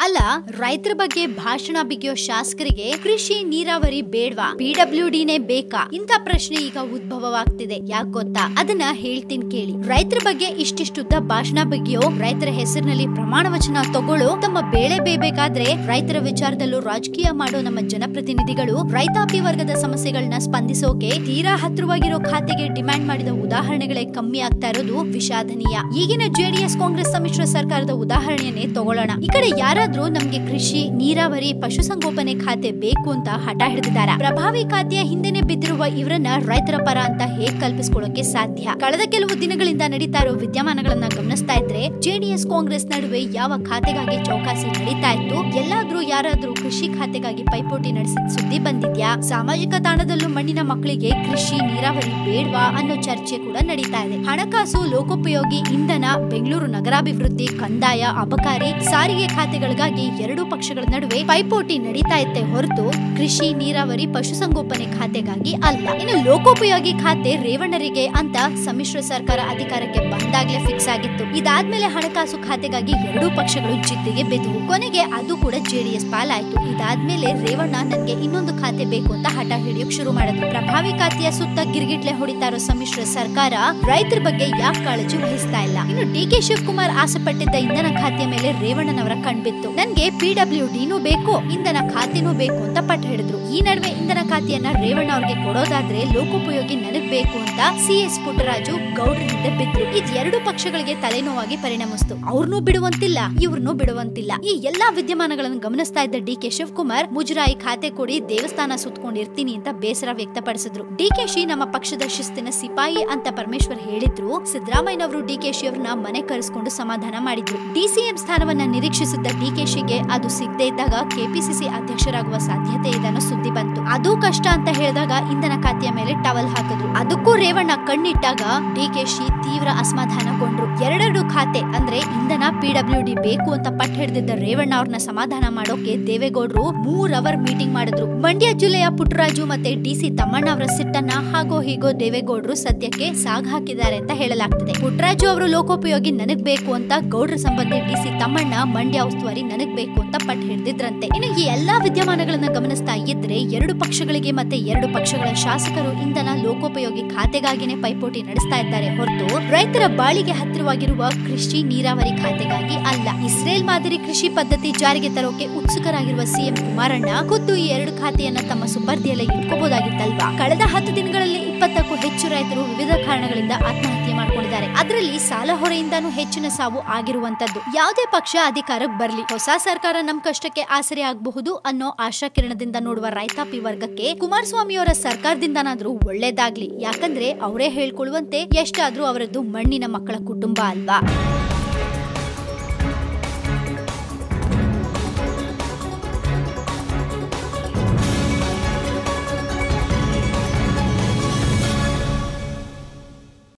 ಅಲ್ಲ, ರೈತರ ಬಗ್ಗೆ ಭಾಷಣ ಬಿಗಿಯೋ ಶಾಸಕರಿಗೆ ಕೃಷಿ ನೀರಾವರಿ ಬೇಡ್ವಾ? ಪಿಡಬ್ಲ್ಯೂ ಡಿನೇ ಬೇಕಾ? ಇಂಥ ಪ್ರಶ್ನೆ ಈಗ ಉದ್ಭವವಾಗ್ತಿದೆ. ಯಾಕೆ ಗೊತ್ತಾ? ಅದನ್ನ ಹೇಳ್ತೀನಿ ಕೇಳಿ. ರೈತರ ಬಗ್ಗೆ ಇಷ್ಟಿಷ್ಟುದ್ದ ಭಾಷಣ ಬಿಗಿಯೋ ರೈತರ ಹೆಸರಿನಲ್ಲಿ ಪ್ರಮಾಣ ವಚನ ತಗೊಳ್ಳೋ ತಮ್ಮ ಬೇಳೆ ಬೇಬೇಕಾದ್ರೆ ರೈತರ ವಿಚಾರದಲ್ಲೂ ರಾಜಕೀಯ ಮಾಡೋ ನಮ್ಮ ಜನಪ್ರತಿನಿಧಿಗಳು ರೈತಾಪಿ ವರ್ಗದ ಸಮಸ್ಯೆಗಳನ್ನ ಸ್ಪಂದಿಸೋಕೆ ತೀರಾ ಹತ್ರವಾಗಿರೋ ಖಾತೆಗೆ ಡಿಮ್ಯಾಂಡ್ ಮಾಡಿದ ಉದಾಹರಣೆಗಳೇ ಕಮ್ಮಿ ಆಗ್ತಾ ಇರೋದು ವಿಷಾದನೀಯ. ಈಗಿನ ಜೆಡಿಎಸ್ ಕಾಂಗ್ರೆಸ್ ಸಮ್ಮಿಶ್ರ ಸರ್ಕಾರದ ಉದಾಹರಣೆಯನ್ನೇ ತಗೊಳ್ಳೋಣ. ಈ ಕಡೆ ಯಾರಾದ್ರೂ ನಮ್ಗೆ ಕೃಷಿ, ನೀರಾವರಿ, ಪಶುಸಂಗೋಪನೆ ಖಾತೆ ಬೇಕು ಅಂತ ಹಠ ಹಿಡಿದಿದ್ದಾರೆ. ಪ್ರಭಾವಿ ಖಾತೆಯ ಹಿಂದೆನೆ ಬಿದ್ದಿರುವ ಇವರನ್ನ ರೈತರ ಪರ ಅಂತ ಹೇಗ್ ಕಲ್ಪಿಸಿಕೊಳ್ಳೋಕೆ ಸಾಧ್ಯ? ಕಳೆದ ಕೆಲವು ದಿನಗಳಿಂದ ನಡೀತಾ ಇರೋ ವಿದ್ಯಮಾನಗಳನ್ನ ಗಮನಿಸ್ತಾ ಇದ್ರೆ ಜೆಡಿಎಸ್ ಕಾಂಗ್ರೆಸ್ ನಡುವೆ ಯಾವ ಖಾತೆಗಾಗಿ ಚೌಕಾಸಿ ನಡೀತಾ ಇತ್ತು? ಎಲ್ಲಾದ್ರೂ ಯಾರಾದ್ರೂ ಕೃಷಿ ಖಾತೆಗಾಗಿ ಪೈಪೋಟಿ ನಡೆಸಿದ ಸುದ್ದಿ ಬಂದಿದ್ಯಾ? ಸಾಮಾಜಿಕ ತಾಣದಲ್ಲೂ ಮಣ್ಣಿನ ಮಕ್ಕಳಿಗೆ ಕೃಷಿ, ನೀರಾವರಿ ಬೇಡ್ವಾ ಅನ್ನೋ ಚರ್ಚೆ ಕೂಡ ನಡೀತಾ ಇದೆ. ಹಣಕಾಸು, ಲೋಕೋಪಯೋಗಿ, ಇಂಧನ, ಬೆಂಗಳೂರು ನಗರಾಭಿವೃದ್ಧಿ, ಕಂದಾಯ, ಅಬಕಾರಿ, ಸಾರಿಗೆ ಖಾತೆಗಳಿಗಾಗಿ ಎರಡೂ ಪಕ್ಷಗಳ ನಡುವೆ ಪೈಪೋಟಿ ನಡೀತಾ ಇತ್ತೆ ಹೊರತು ಕೃಷಿ, ನೀರಾವರಿ, ಪಶುಸಂಗೋಪನೆ ಖಾತೆಗಾಗಿ ಅಲ್ಲ. ಇನ್ನು ಲೋಕೋಪಯೋಗಿ ಖಾತೆ ರೇವಣ್ಣರಿಗೆ ಅಂತ ಸಮ್ಮಿಶ್ರ ಸರ್ಕಾರ ಅಧಿಕಾರಕ್ಕೆ ಬಂದಾಗ್ಲೇ ಫಿಕ್ಸ್ ಆಗಿತ್ತು. ಇದಾದ್ಮೇಲೆ ಹಣಕಾಸು ಖಾತೆಗಾಗಿ ಎರಡೂ ಪಕ್ಷಗಳು ಜಿದ್ದಿಗೆ ಬಿದ್ದವು ಕೊನೆಗೆ ಅದು ಕೂಡ ಜೆಡಿಎಸ್ ಪಾಲಾಯ್ತು. ಇದಾದ್ಮೇಲೆ ರೇವಣ್ಣ ನನಗೆ ಇನ್ನೊಂದು ಖಾತೆ ಬೇಕು ಅಂತ ಹಠ ಹಿಡಿಯೋಕ್ ಶುರು ಮಾಡಿದ್ರು. ಪ್ರಭಾವಿ ಖಾತೆಯ ಸುತ್ತ ಗಿರ್ಗಿಟ್ಲೆ ಹೊಡಿತಾ ಇರೋ ಸಮ್ಮಿಶ್ರ ಸರ್ಕಾರ ರೈತರ ಬಗ್ಗೆ ಯಾಕೆ ಕಾಳಜಿ ವಹಿಸ್ತಾ ಇಲ್ಲ? ಇನ್ನು ಡಿ ಕೆ ಶಿವಕುಮಾರ್ ಆಸೆ ಪಟ್ಟಿದ್ದ ಇಂಧನ ಖಾತೆಯ ಮೇಲೆ ರೇವಣ್ಣನವರ ಕಣ್ಬಿತ್ತು. ನನ್ಗೆ ಪಿಡಬ್ಲ್ಯೂ ಡಿನೂ ಬೇಕು, ಇಂಧನ ಖಾತೆನೂ ಬೇಕು ಅಂತ ಪಟ್ಟು ಹಿಡಿದ್ರು ಈ ನಡುವೆ ಇಂಧನ ಖಾತೆಯನ್ನ ರೇವಣ್ಣ ಅವ್ರಿಗೆ ಕೊಡೋದಾದ್ರೆ ಲೋಕೋಪಯೋಗಿ ನನಗ್ ಬೇಕು ಅಂತ ಸಿ ಎಸ್ ಪುಟ್ಟರಾಜು ಗೌಡ್ರ ಬಿದ್ರು ಇದ್ ಎರಡು ಪಕ್ಷಗಳಿಗೆ ತಲೆನೋವಾಗಿ ಪರಿಣಮಿಸ್ತು. ಅವ್ರನ್ನೂ ಬಿಡುವಂತಿಲ್ಲ ಇವ್ರನ್ನೂ ಬಿಡುವಂತಿಲ್ಲ. ಈ ಎಲ್ಲಾ ವಿದ್ಯಮಾನಗಳನ್ನು ಗಮನಿಸ್ತಾ ಇದ್ದ ಡಿ ಕೆ ಶಿವಕುಮಾರ್, ಮುಜರಾಯಿ ಖಾತೆ ಕೊಡಿ ದೇವಸ್ಥಾನ ಸುತ್ಕೊಂಡಿರ್ತೀನಿ ಅಂತ ಬೇಸರ ವ್ಯಕ್ತಪಡಿಸಿದ್ರು. ಡಿಕೆಶಿ ನಮ್ಮ ಪಕ್ಷದ ಶಿಸ್ತಿನ ಸಿಪಾಯಿ ಅಂತ ಪರಮೇಶ್ವರ್ ಹೇಳಿದ್ರು. ಸಿದ್ದರಾಮಯ್ಯನವರು ಶಿ ಅವ್ರನ್ನ ಮನೆ ಕರೆಸ್ಕೊಂಡು ಸಮಾಧಾನ ಮಾಡಿದ್ರು. ಡಿಸಿಎಂ ಸ್ಥಾನವನ್ನ ನಿರೀಕ್ಷಿಸಿದ್ದ ಡಿಕೆಶಿಗೆ ಅದು ಸಿಗದೇ ಇದ್ದಾಗ ಕೆಪಿಸಿಸಿ ಅಧ್ಯಕ್ಷರಾಗುವ ಸಾಧ್ಯತೆ ಇದನ್ನು ಸುದ್ದಿ ಬಂತು. ಅದು ಕಷ್ಟ ಅಂತ ಹೇಳಿದಾಗ ಇಂಧನ ಖಾತೆಯ ಮೇಲೆ ಟವಲ್ ಹಾಕಿದ್ರು. ಅದಕ್ಕೂ ರೇವಣ್ಣ ಕಣ್ಣಿಟ್ಟಾಗ ಡಿಕೆಶಿ ತೀವ್ರ ಅಸಮಾಧಾನಗೊಂಡ್ರು ಎರಡೆರಡು ಖಾತೆ ಅಂದ್ರೆ ಇಂಧನ ಪಿಡಬ್ಲ್ಯೂ ಡಿ ಬೇಕು ಅಂತ ಪಟ್ಟು ಹಿಡಿದಿದ್ದ ರೇವಣ್ಣ ಅವ್ರನ್ನ ಸಮಾಧಾನ ಮಾಡೋಕೆ ದೇವೇಗೌಡರು ಮೂರ್ ಅವರ್ ಮೀಟಿಂಗ್ ಮಾಡಿದ್ರು. ಮಂಡ್ಯ ಜಿಲ್ಲೆಯ ಪುಟ್ಟರಾಜು ಮತ್ತೆ ಡಿಸಿ ತಮ್ಮಣ್ಣ ಅವರ ಸಿಟ್ಟನ್ನ ಹಾಗೋ ಹೀಗೋ ದೇವೇಗೌಡರು ಸದ್ಯಕ್ಕೆ ಸಾಗ್ ಹಾಕಿದ್ದಾರೆ ಅಂತ ಹೇಳಲಾಗ್ತದೆ. ಪುಟ್ಟರಾಜು ಅವರು ಲೋಕೋಪಯೋಗಿ ನನಗ್ ಬೇಕು ಅಂತ ಗೌಡ್ರ ಸಂಬಂಧಿ ಡಿಸಿ ತಮ್ಮಣ್ಣ ಮಂಡ್ಯ ಉಸ್ತುವಾರಿ ನನಗ್ ಬೇಕು ಅಂತ ಪಟ್ಟು ಹಿಡಿದಿದ್ರಂತೆ. ಇನ್ನು ಈ ಎಲ್ಲಾ ವಿದ್ಯಮಾನಗಳನ್ನ ಗಮನಿಸ್ತಾ ಇದ್ರೆ ಎರಡು ಪಕ್ಷಗಳಿಗೆ ಮತ್ತೆ ಎರಡು ಪಕ್ಷಗಳ ಶಾಸಕರು ಇಂಧನ ಲೋಕೋಪಯೋಗಿ ಖಾತೆಗಾಗಿನೇ ಪೈಪೋಟಿ ನಡೆಸ್ತಾ ಇದ್ದಾರೆ ಹೊರತು ರೈತರ ಬಾಳಿಗೆ ಹತ್ತಿರವಾಗಿರುವ ಕೃಷಿ ನೀರಾವರಿ ಖಾತೆಗಾಗಿ ಅಲ್ಲ. ಇಸ್ರೇಲ್ ಮಾದರಿ ಕೃಷಿ ಪದ್ಧತಿ ಜಾರಿಗೆ ತರೋಕೆ ಉತ್ಸುಕರಾಗಿರುವ ಸಿಎಂ ಕುಮಾರಣ್ಣ ಖುದ್ದು ಈ ಎರಡು ಖಾತೆಯನ್ನ ತಮ್ಮ ಸುಪರ್ದಿಯಲ್ಲೇ ಇಟ್ಕೋಬಹುದಾಗಿತ್ತಲ್ವಾ ಕಳೆದ ಹತ್ತು ದಿನಗಳಲ್ಲಿ ಇಪ್ಪತ್ತಕ್ಕೂ ಹೆಚ್ಚು ರೈತರು ವಿವಿಧ ಕಾರಣಗಳಿಂದ ಆತ್ಮಹತ್ಯೆ ಮಾಡಿಕೊಂಡಿದ್ದಾರೆ. ಅದರಲ್ಲಿ ಸಾಲ ಹೊರೆಯಿಂದಾನು ಹೆಚ್ಚಿನ ಸಾವು ಆಗಿರುವಂತದ್ದು. ಯಾವುದೇ ಪಕ್ಷ ಅಧಿಕಾರಕ್ಕೆ ಬರಲಿ. ಹೊಸ ಸರ್ಕಾರ ನಮ್ಮ ಕಷ್ಟಕ್ಕೆ ಆಸರೆ ಆಗಬಹುದು ಅನ್ನೋ ಆಶಾಕಿರಣದಿಂದ ನೋಡುವ ರೈತಾಪಿ ವರ್ಗಕ್ಕೆ ಕುಮಾರಸ್ವಾಮಿಯವರ ಸರ್ಕಾರದಿಂದನಾದ್ರೂ ಒಳ್ಳೇದಾಗ್ಲಿ. ಯಾಕಂದ್ರೆ ಅವರೇ ಹೇಳ್ಕೊಳ್ಳುವಂತೆ ಎಷ್ಟಾದ್ರೂ ಅವರದ್ದು ಮಣ್ಣಿನ ಮಕ್ಕಳ ಕುಟುಂಬ ಅಲ್ವಾ?